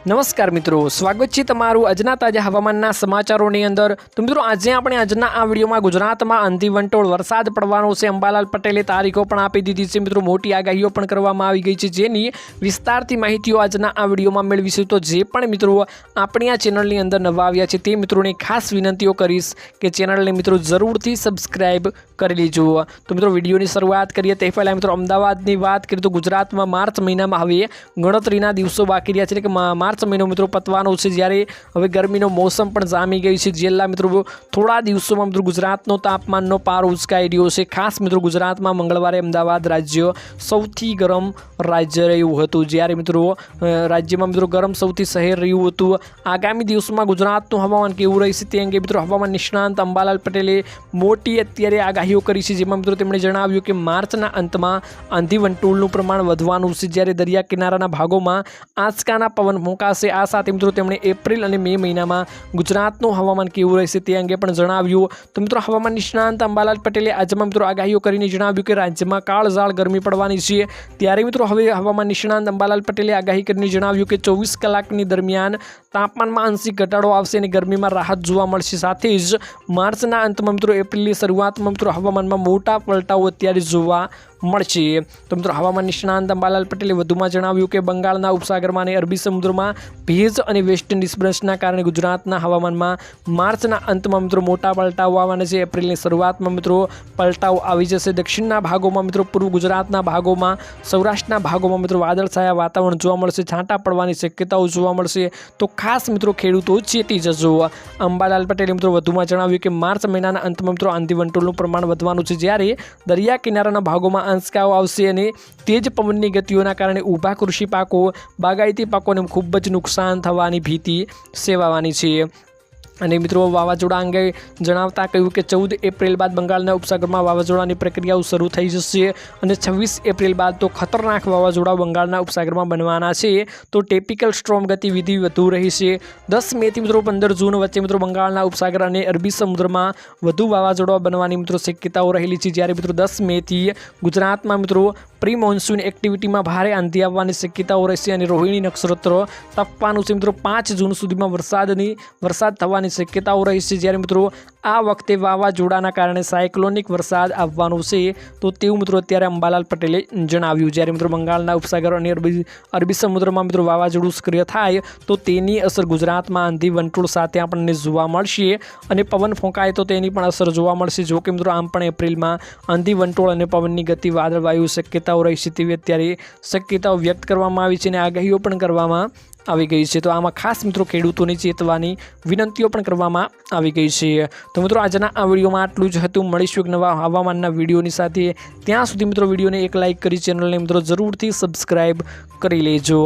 નમસ્કાર મિત્રો, સ્વાગત છે તમારું આજના તાજા હવામાનના સમાચારોની અંદર. તો મિત્રો, આજે આપણે આજના આ વિડીયોમાં ગુજરાતમાં અંધી વંટોળ, વરસાદ પડવાનો છે. અંબાલાલ પટેલે તારીખો પણ આપી દીધી છે. મિત્રો, મોટી આગાહીઓ પણ કરવામાં આવી ગઈ છે. જેની વિસ્તારથી માહિતીઓ આજના આ વિડીયોમાં મેળવીશું. તો જે પણ મિત્રો આપણી આ ચેનલની અંદર નવા આવ્યા છે, તે મિત્રોને ખાસ વિનંતીઓ કરીશ કે ચેનલને મિત્રો જરૂરથી સબસ્ક્રાઈબ કરી લેજો. તો મિત્રો, વિડીયોની શરૂઆત કરીએ. તે પહેલાં મિત્રો, અમદાવાદની વાત કરીએ તો ગુજરાતમાં માર્ચ મહિનામાં હવે ગણતરીના દિવસો બાકી રહ્યા છે. એટલે કે માર્ચ મહિનો મિત્રો પતવાનો છે. જ્યારે હવે ગરમીનો મોસમ પણ જામી ગઈ છે. જેલા મિત્રો થોડા દિવસોમાં મિત્રો ગુજરાતનો તાપમાનનો પાર ઉચકાઈ રહ્યો છે. ખાસ મિત્રો ગુજરાતમાં મંગળવારે અમદાવાદ રાજ્ય સૌથી ગરમ રાજ્ય રહ્યું હતું. જ્યારે મિત્રો રાજ્યમાં મિત્રો ગરમ સૌથી શહેર રહ્યું હતું. આગામી દિવસોમાં ગુજરાતનું હવામાન કેવું રહેશે તે અંગે મિત્રો હવામાન નિષ્ણાંત અંબાલાલ પટેલે મોટી અત્યારે આગાહીઓ કરી છે. જેમાં મિત્રો તેમણે જણાવ્યું કે માર્ચના અંતમાં આંધી વંટોળનું પ્રમાણ વધવાનું છે. જ્યારે દરિયા કિનારાના ભાગોમાં આંચકાના પવન ફૂંકાશે આ સાથે મિત્રો તેમણે એપ્રિલ અને મે મહિનામાં ગુજરાતનું હવામાન કેવું રહેશે તે અંગે પણ જણાવ્યું. તો મિત્રો હવામાન નિષ્ણાંત અંબાલાલ પટેલે આજમાં મિત્રો આગાહીઓ કરીને જણાવ્યું કે રાજ્યમાં કાળઝાળ ગરમી પડવાની છે. ત્યારે મિત્રો હવે હવામાન નિષ્ણાંત અંબાલાલ પટેલે આગાહી કરીને જણાવ્યું કે ચોવીસ કલાકની દરમિયાન તાપમાનમાં આંશિક ઘટાડો આવશે અને ગરમીમાં રાહત જોવા મળશે. સાથે જ માર્ચના અંતમાં મિત્રો એપ્રિલની શરૂઆતમાં મિત્રો હવામાનમાં મોટા પલટાઓ અત્યારે જોવા મળશે. તો મિત્રો, હવામાન નિષ્ણાંત અંબાલાલ પટેલે વધુમાં જણાવ્યું કે બંગાળના ઉપસાગરમાં અને અરબી સમુદ્રમાં ભેજ અને વેસ્ટર્ન ડિસ્ટર્બન્સના કારણે ગુજરાતના હવામાનમાં માર્ચના અંતમાં મિત્રો મોટા પલટાવ આવવાના છે. એપ્રિલની શરૂઆતમાં મિત્રો પલટાવ આવી જશે. દક્ષિણના ભાગોમાં મિત્રો, પૂર્વ ગુજરાતના ભાગોમાં, સૌરાષ્ટ્રના ભાગોમાં મિત્રો વાદળછાયા વાતાવરણ જોવા મળશે. છાંટા પડવાની શક્યતાઓ જોવા મળશે. તો ખાસ મિત્રો, ખેડૂતો ચેતી જજો. અંબાલાલ પટેલે મિત્રો વધુમાં જણાવ્યું કે માર્ચ મહિનાના અંતમાં મિત્રો આંધી વંટોળનું પ્રમાણ વધવાનું છે. જ્યારે દરિયા કિનારાના ભાગોમાં આંચકાઓ આવશે અને તેજ પવનની ગતિઓના કારણે ઊભા કૃષિ પાકો, બાગાયતી પાકોને ખૂબ જ નુકસાન થવાની ભીતિ સેવાવાની છે. અને મિત્રો, વાવાઝોડા અંગે જણાવતા કહ્યું કે ચૌદ એપ્રિલ બાદ બંગાળના ઉપસાગરમાં વાવાઝોડાની પ્રક્રિયાઓ શરૂ થઈ જશે અને છવ્વીસ એપ્રિલ બાદ તો ખતરનાક વાવાઝોડા બંગાળના ઉપસાગરમાં બનવાના છે. તો ટેપિકલ સ્ટ્રોમ ગતિવિધિ વધુ રહી છે દસ મેથી મિત્રો, પંદર જૂન વચ્ચે મિત્રો, બંગાળના ઉપસાગર અને અરબી સમુદ્રમાં વધુ વાવાઝોડા બનવાની મિત્રો શક્યતાઓ રહેલી છે. જ્યારે મિત્રો દસ મેથી ગુજરાતમાં મિત્રો પ્રી મોન્સૂન એક્ટિવિટીમાં ભારે આંધી આવવાની શક્યતાઓ રહેશે અને રોહિણી નક્ષત્ર તપવાનું છે મિત્રો, પાંચ જૂન સુધીમાં વરસાદની, વરસાદ થવાની શક્યતાઓ રહેશે. જ્યારે મિત્રો આ વખતે વાવાઝોડાના કારણે સાયક્લોનિક વરસાદ આવવાનો છે. તો તેવું મિત્રો અત્યારે અંબાલાલ પટેલે જણાવ્યું. જ્યારે મિત્રો બંગાળના ઉપસાગર અને અરબી અરબી સમુદ્રમાં મિત્રો વાવાઝોડું સક્રિય થાય, તો તેની અસર ગુજરાતમાં આંધી વંટોળ સાથે આપણને જોવા મળશે અને પવન ફૂંકાય તો તેની પણ અસર જોવા મળશે. જો કે મિત્રો આમ પણ એપ્રિલમાં આંધી વંટોળ અને પવનની ગતિ વાદળવાયુ શક્યતાઓ રહેશે તેવી અત્યારે શક્યતાઓ વ્યક્ત કરવામાં આવી છે અને આગાહીઓ પણ કરવામાં આવી ગઈ છે. તો આમાં ખાસ મિત્રો ખેડૂતોને ચેતવાની વિનંતીઓ પણ કરવામાં આવી ગઈ છે. તો મિત્રો આજના આ વિડીયોમાં આટલું જ હતું. મળીશું એક નવા હવામાનના વિડીયોની સાથે. ત્યાં સુધી મિત્રો વિડીયોને એક લાઇક કરી ચેનલને મિત્રો જરૂરથી સબસ્ક્રાઈબ કરી લેજો.